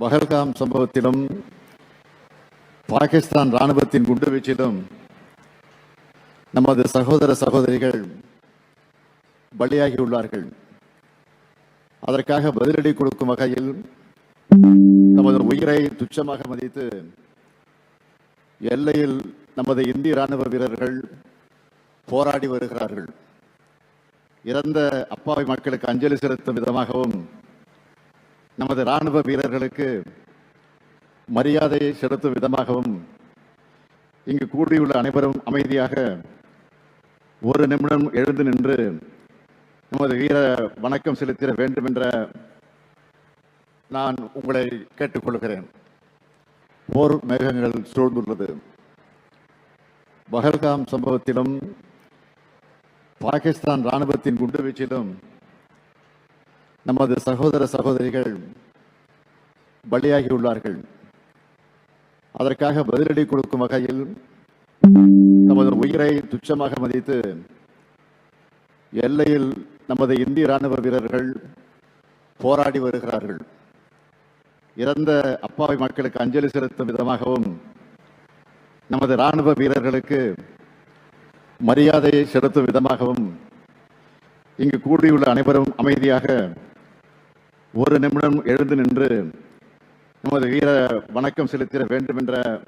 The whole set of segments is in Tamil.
பஹல்காம் சம்பவத்திலும் பாகிஸ்தான் ராணுவத்தின் குண்டுவீச்சிலும் நமது சகோதர சகோதரிகள் பலியாகியுள்ளார்கள். அதற்காக பதிலடி கொடுக்கும் வகையில் நமது உயிரை துச்சமாக மதித்து எல்லையில் நமது இந்திய ராணுவ வீரர்கள் போராடி வருகிறார்கள். இறந்த அப்பாவி மக்களுக்கு அஞ்சலி செலுத்தும் விதமாகவும் நமது ராணுவ வீரர்களுக்கு மரியாதையை செலுத்தும் விதமாகவும் இங்கு கூடியுள்ள அனைவரும் அமைதியாக ஒரு நிமிடம் எழுந்து நின்று நமது வீர வணக்கம் செலுத்திட வேண்டும் என்ற நான் உங்களை கேட்டுக்கொள்கிறேன். போர் மேகங்கள் சூழ்ந்துள்ளது. பஹல்காம் சம்பவத்திலும் பாகிஸ்தான் ராணுவத்தின் குண்டுவீச்சிலும் நமது சகோதர சகோதரிகள் பலியாகியுள்ளார்கள். அதற்காக பதிலடி கொடுக்கும் வகையில் நமது உயிரை துச்சமாக மதித்து எல்லையில் நமது இந்திய ராணுவ வீரர்கள் போராடி வருகிறார்கள். இறந்த அப்பாவி மக்களுக்கு அஞ்சலி செலுத்தும் விதமாகவும் நமது ராணுவ வீரர்களுக்கு மரியாதையை செலுத்தும் விதமாகவும் இங்கு கூடியுள்ள அனைவரும் அமைதியாக ஒரு நிமிடம் எழுந்து நின்று நமது வீர வணக்கம் செலுத்திட வேண்டும் என்ற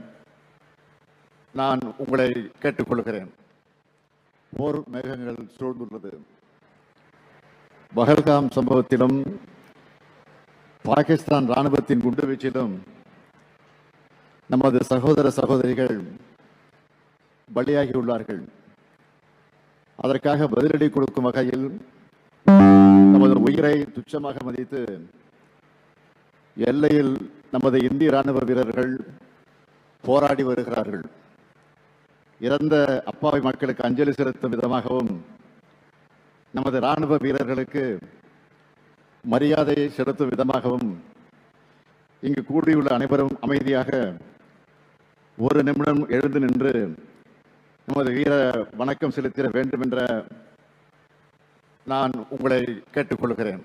நான் உங்களை கேட்டுக்கொள்கிறேன். போர் மேகங்கள் சூழ்ந்துள்ளது. பஹல்காம் சம்பவத்திலும் பாகிஸ்தான் ராணுவத்தின் குண்டுவீச்சிலும் நமது சகோதர சகோதரிகள் பலியாகியுள்ளார்கள். அதற்காக பதிலடி கொடுக்கும் வகையில் நமது உயிரை துச்சமாக மதித்து எல்லையில் நமது இந்திய ராணுவ வீரர்கள் போராடி வருகிறார்கள். இறந்த அப்பாவி மக்களுக்கு அஞ்சலி செலுத்தும் விதமாகவும் நமது ராணுவ வீரர்களுக்கு மரியாதையை செலுத்தும் விதமாகவும் இங்கு கூடியுள்ள அனைவரும் அமைதியாக ஒரு நிமிடம் எழுந்து நின்று நமது வீர வணக்கம் செலுத்திட வேண்டும் என்ற நான் உங்களை கேட்டுக்கொள்கிறேன்.